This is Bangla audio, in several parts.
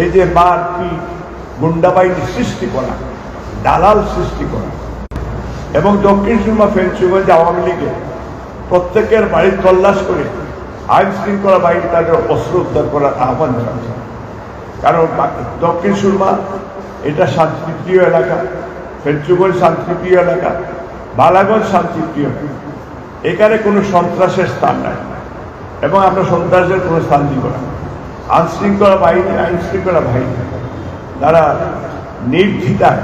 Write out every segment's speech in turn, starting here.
এই যে মারপিট গুন্ডাবাহিনী সৃষ্টি করা, দালাল সৃষ্টি করা, এবং দক্ষিণ সুরমা ফেন্সিগঞ্জ আওয়ামী লীগে। প্রত্যেকের বাড়ির তল্লাশ করে আইন শৃঙ্খলা বাহিনী তাদের অস্ত্র উদ্ধার করার আহ্বান জানাচ্ছে। কারণ দক্ষিণ সুরমা এটা শান্তিপ্রিয় এলাকা ফেন্সিগঞ্জ শান্তিপ্রিয় এলাকা, বালাগঞ্জ শান্তিপ্রিয়। এখানে কোনো সন্ত্রাসের স্থান নাই, এবং আমরা সন্ত্রাসের কোনো স্থান দিব না। আইন শৃঙ্খলা বাহিনী আইন শৃঙ্খলা বাহিনী। তারা নির্দ্বিধায়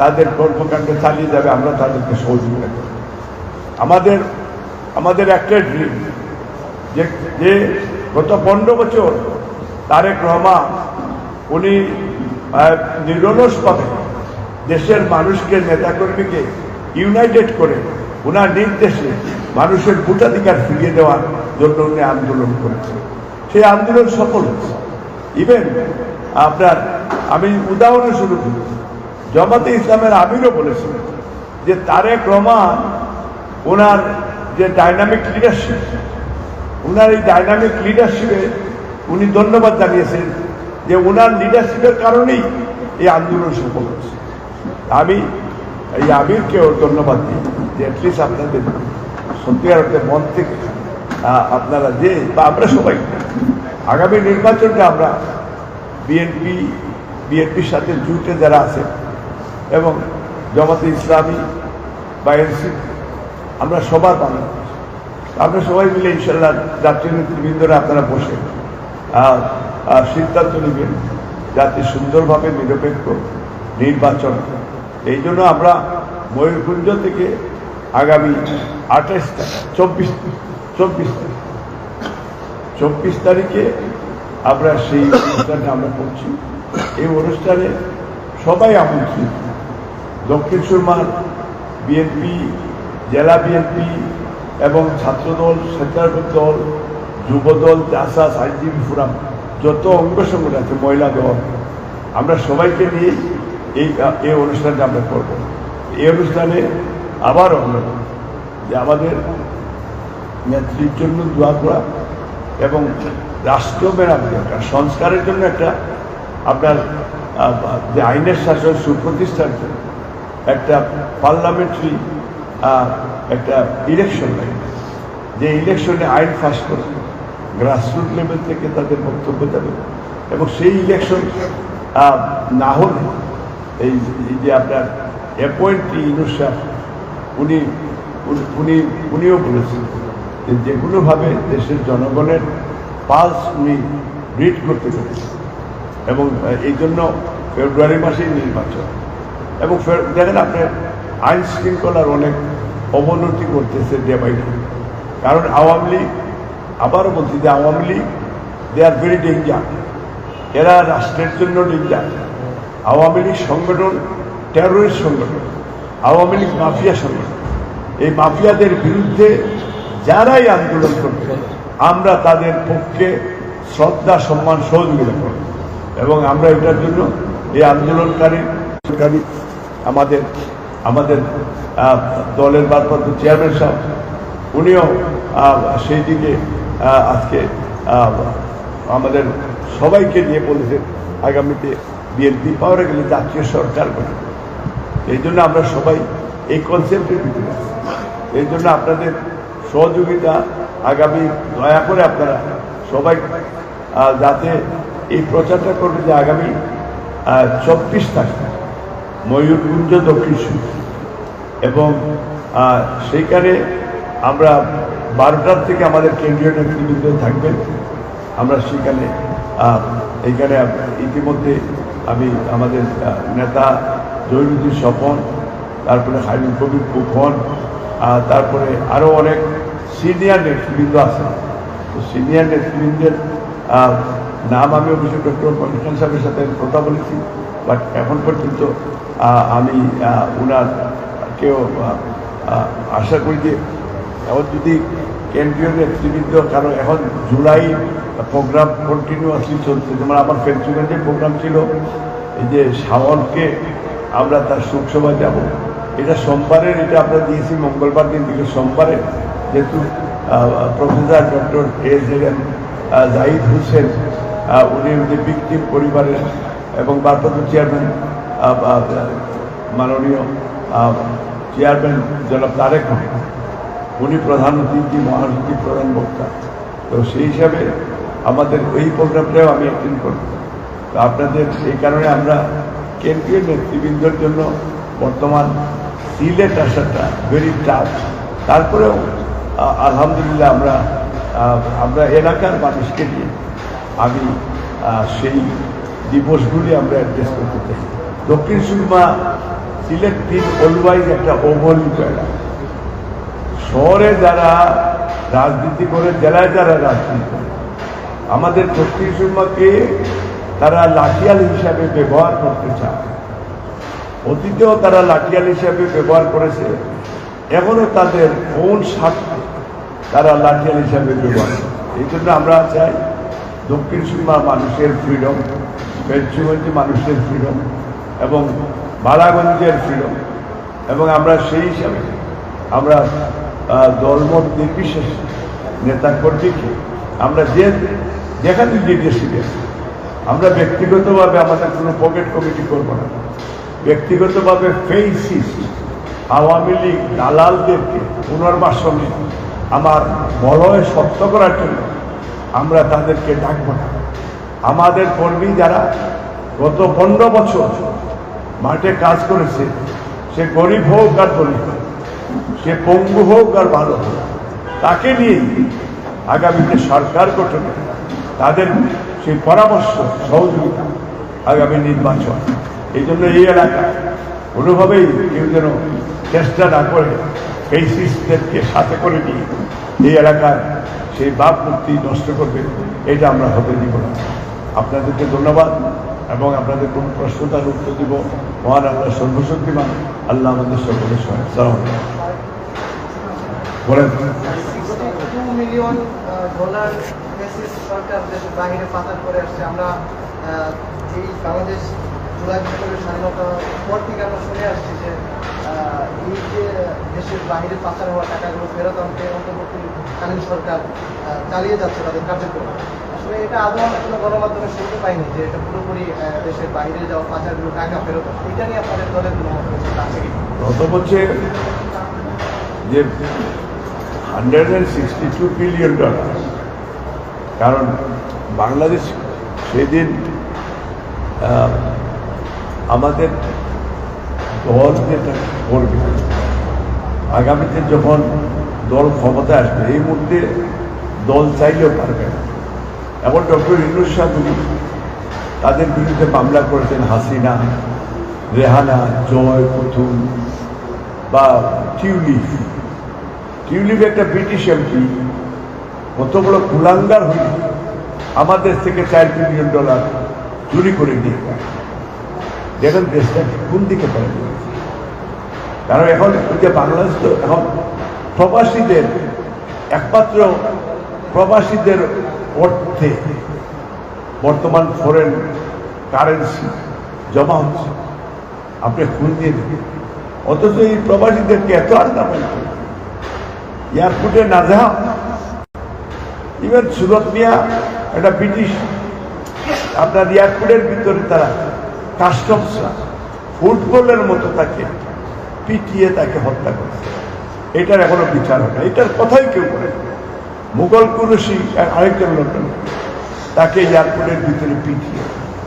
তাদের কর্মকাণ্ড চালিয়ে যাবে, আমরা তাদেরকে সহযোগিতা করব। আমাদের আমাদের একটা ড্রিম যে যে গত পনেরো বছর তারেক রহমান, উনি নিরলসভাবে দেশের মানুষকে, নেতাকর্মীকে ইউনাইটেড করে ওনার নির্দেশে মানুষের ভোটাধিকার ফিরিয়ে দেওয়ার জন্য উনি আন্দোলন করেছেন। সেই আন্দোলন সফল হচ্ছে ইভেন আপনার, আমি উদাহরণ শুরু করি জমাতে ইসলামের আমিরও বলেছেন যে তারেক রহমান ওনার যে ডাইনামিক লিডারশিপ ওনার এই ডাইনামিক লিডারশিপে উনি ধন্যবাদ জানিয়েছেন যে ওনার লিডারশিপের কারণেই এই আন্দোলন সফল হচ্ছে আমি এই আমিরকেও ধন্যবাদ দিই যে অ্যাটলিস্ট আপনাদের সত্যিকার অর্থে মন থেকে আপনারা যে, বা আমরা সবাই আগামী নির্বাচনটা আমরা বিএনপি বিএনপির সাথে জুটে যারা আছে এবং জমাতে ইসলামী বা আমরা সবার বাংলা আমরা সবাই মিলে ইনশাল্লাহ জাতীয় নেতৃবৃন্দরা আপনারা বসে সিদ্ধান্ত নেবেন যাতে সুন্দরভাবে নিরপেক্ষ নির্বাচন এই জন্য আমরা ময়ূরকুঞ্জ থেকে আগামী আঠাশ চব্বিশ চব্বিশ চব্বিশ তারিখে আমরা সেই অনুষ্ঠানে আমরা করছি এই অনুষ্ঠানে সবাই আমন্ত্রিত। দক্ষিণ সুরমার বিএনপি, জেলা বিএনপি এবং ছাত্রদল, স্বেচ্ছাসেবক দল, যুবদল জাসাস আইনজীবী ফোরাম, যত অঙ্গ সংগঠন আছে, মহিলা দল, আমরা সবাইকে নিয়ে এই এই অনুষ্ঠানটা আমরা করব। এই অনুষ্ঠানে আবারও আমরা যে আমাদের নেত্রীর জন্য দোয়া করা এবং রাষ্ট্র মেরামতি দরকার সংস্কারের জন্য একটা আপনার যে আইনের শাসন সুপ্রতিষ্ঠার জন্য একটা পার্লামেন্টারি একটা ইলেকশন লাগে যে ইলেকশনে আইন পাস করে গ্রাসরুট লেভেল থেকে তাদের বক্তব্য যাবে এবং সেই ইলেকশন না হলে এই যে আপনার অ্যাপয়েন্টি ইনুসার উনি উনি- উনি, উনিও বলেছেন যে যে কোনোভাবে দেশের জনগণের পালস উনি রিড করতে পেরেছেন এবং এই জন্য ফেব্রুয়ারি মাসেই নির্বাচন। এবং দেখেন আপনার আইন শৃঙ্খলার অনেক অবনতি করতেছে ডে বাই ডে কারণ আওয়ামী লীগ, আবারও বলছি যে Awami league they are very danger এরা রাষ্ট্রের জন্য ডেঞ্জার আওয়ামী লীগ সংগঠন টেরোরিস্ট সংগঠন। আওয়ামী লীগ মাফিয়া সংগঠন। এই মাফিয়াদের বিরুদ্ধে যারাই আন্দোলন করবে আমরা তাদের পক্ষে শ্রদ্ধা, সম্মান, সহযোগিতা করব এবং আমরা এটার জন্য এই আন্দোলনকারী আমাদের আমাদের দলের ভারপ্রাপ্ত চেয়ারম্যান সাহেব, উনিও সেই দিকে আজকে আমাদের সবাইকে নিয়ে বলেছেন আগামীতে বিএনপি পাওয়ার গেলে জাতীয় সরকার গঠন এই জন্য আমরা সবাই এই কনসেপ্টের ভিতরে। এই জন্য আপনাদের সহযোগিতা আগামী দয়া করে আপনারা সবাই যাতে এই প্রচারটা করবে যে আগামী চব্বিশ তারিখ ময়ূরকুঞ্জ দক্ষিণ এবং সেইখানে আমরা বারোটার থেকে আমাদের কেন্দ্রীয় নেতৃবৃন্দ থাকবেন। আমরা সেখানে এইখানে ইতিমধ্যে আমি আমাদের নেতা জৈনুদ্দিন স্বপন তারপরে হাইনুল কবির আহ, তারপরে আরও অনেক সিনিয়র নেতৃবৃন্দ আছে। তো সিনিয়র নেতৃবৃন্দের নাম আমি অবশ্যই ডক্টর পলিটিক্যাল সাহেবের সাথে কথা বলেছি বাট এখন পর্যন্ত আমি ওনার কেউ আশা করি যে, এখন যদি কেন্দ্রীয় নেতৃবৃন্দ, কারণ এখন জুলাই প্রোগ্রাম কন্টিনিউয়াসলি চলছে। যেমন আমার ফেন্সিগঞ্জে প্রোগ্রাম ছিল, এই যে শাওনকে আমরা তার শোকসভা যাব, এটা সোমবারের, এটা আমরা দিয়েছি মঙ্গলবার দিন থেকে সোমবারে যেহেতু professor doctor S M Zahid Hossain উনি যে বিক্রিম পরিবারের এবং ভারপ্রাপ্ত চেয়ারম্যান মাননীয় চেয়ারম্যান জনাব তারেক উনি প্রধান অতিথি মহানতি প্রধান বক্তা। তো সেই হিসাবে আমাদের ওই প্রোগ্রামটাও আমি অ্যাটেন্ড করব। তো আপনাদের সেই কারণে আমরা কেন্দ্রীয় নেতৃবৃন্দর জন্য বর্তমান সিলেট আসাটা ভেরি টাফ তারপরেও আলহামদুলিল্লাহ আমরা আমরা এলাকার মানুষকে নিয়ে আমি সেই দিবসগুলি আমরা অ্যাড্রেস করতে চাই। দক্ষিণ সুরমা সিলেক্টিভ অলওয়াইজ একটা অবহেলিত এলাকা। শহরে যারা রাজনীতি করে, জেলায় যারা রাজনীতি করে, আমাদের দক্ষিণ সুরমাকে তারা লাঠিয়াল হিসাবে ব্যবহার করতে চায়। অতীতেও তারা লাঠিয়াল হিসাবে ব্যবহার করেছে। এখনও তাদের কোন স্বার্থে তারা লাঠিয়াল হিসাবে ব্যবহার এই জন্য আমরা চাই দক্ষিণ সীমা মানুষের ফ্রিডম পেন্সিগঞ্জে মানুষের ফ্রিডম এবং বালাগঞ্জের ফ্রিডম এবং আমরা সেই হিসাবে আমরা দলমত নির্বিশেষে নেতা কর্মীকে আমরা যে, যেখানে লিডারশিপ আছে, আমরা ব্যক্তিগতভাবে আমাদের কোনো পকেট কমিটি করব না। ব্যক্তিগতভাবে ফেইসিস আওয়ামী লীগ, দালালদেরকে পুনর্বাসনে আমার বলয় সত্য করার জন্য আমরা তাদেরকে ডাকব না। আমাদের কর্মী যারা গত পনেরো বছর মাঠে কাজ করেছে, সে গরিব হোক আর হোক সে পঙ্গু হোক আর ভালো হোক, তাকে নিয়েই আগামীতে সরকার গঠনে তাদের সেই পরামর্শ, সহযোগিতা আগামী নির্বাচন। এই জন্য এই এলাকায় কোনোভাবেই কেউ যেন চেষ্টা না করে এই সিস্টেমকে সাথে করে নিয়ে এই এলাকার সেই বাপ মূর্তি নষ্ট করবে, এটা আমরা হতে দিব না। আপনাদেরকে ধন্যবাদ এবং আপনাদের কোন প্রশ্ন তার উত্তর দিব। মহান আল্লাহ সর্বশক্তিমান, আল্লাহ আমাদের সকলের সহায় সালাম বলেন। মিলিয়ন ডলার বেসিস সরকার দেশের বাহিরে পাচার করে আসছে, আমরা এই বাংলাদেশ স্বাধীনতার পর থেকে আমরা শুনে আসছি যে এই যে দেশের বাহিরে পাচার হওয়া টাকাগুলো ফেরত আনতে অন্তর্বর্তীকালীন সরকার চালিয়ে যাচ্ছে তাদের কার্যক্রম। আসলে এটা আদৌ আমরা কোনো গণমাধ্যমে শুনতে পাইনি যে এটা পুরোপুরি দেশের বাহিরে যাওয়া পাচারগুলো টাকা ফেরত। এটা নিয়ে আপনাদের দলের কোনো মতামত আছে যে hundred and sixty two billion dollar কারণ বাংলাদেশ সেদিন আমাদের দল যেটা করবে আগামীতে যখন দল ক্ষমতায় আসবে, এই মুহূর্তে দল চাইলেও পারবে না এমন ডক্টর ইনুস সাহেব তাদের বিরুদ্ধে মামলা করেছেন, হাসিনা, রেহানা, জয় প্রথম বা টিউলিপ টিউলিপ একটা ব্রিটিশ এমপি, কত বড় কুলাঙ্গার হইল আমাদের থেকে চার বিলিয়ন ডলার চুরি করে নিয়ে। দেখেন দেশটা কোন দিকে গেছে। কারণ এখন যে বাংলাদেশ তো এখন প্রবাসীদের, একমাত্র প্রবাসীদের অর্থে বর্তমান ফরেন কারেন্সি জমা হচ্ছে। আপনি খুন দিয়ে অথচ এই প্রবাসীদেরকে এত আড্ডা এয়ারপোর্টে না যাওয়া। ইভেন সুরত মিয়া, একটা ব্রিটিশ, আপনার এয়ারপোর্টের ভিতরে তারা কাস্টমসরা ফুটবলের মতো তাকে পিটিয়ে তাকে হত্যা করেছে। এটার এখনও বিচার হয় না। এটার কথাই কেউ না। মুঘল কুরুষি আরেকজন লোক তাকে এয়ারপোর্টের ভিতরে পিটিয়ে।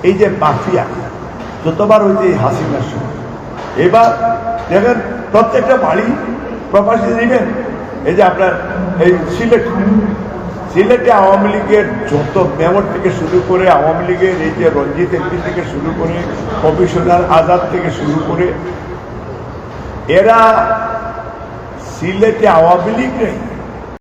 এই যে মাফিয়া, যতবার হয়েছে এই হাসিনার সময় এবার দেখেন প্রত্যেকটা বাড়ি প্রবাসী নেবেন। এই যে আপনার এই সিলেট, সিলেটে আওয়ামী লীগের যত মেয়র থেকে শুরু করে, আওয়ামী লীগের এই যে রঞ্জিত এমপি থেকে শুরু করে, কমিশনার আজাদ থেকে শুরু করে এরা সিলেটে আওয়ামী লীগ নেই।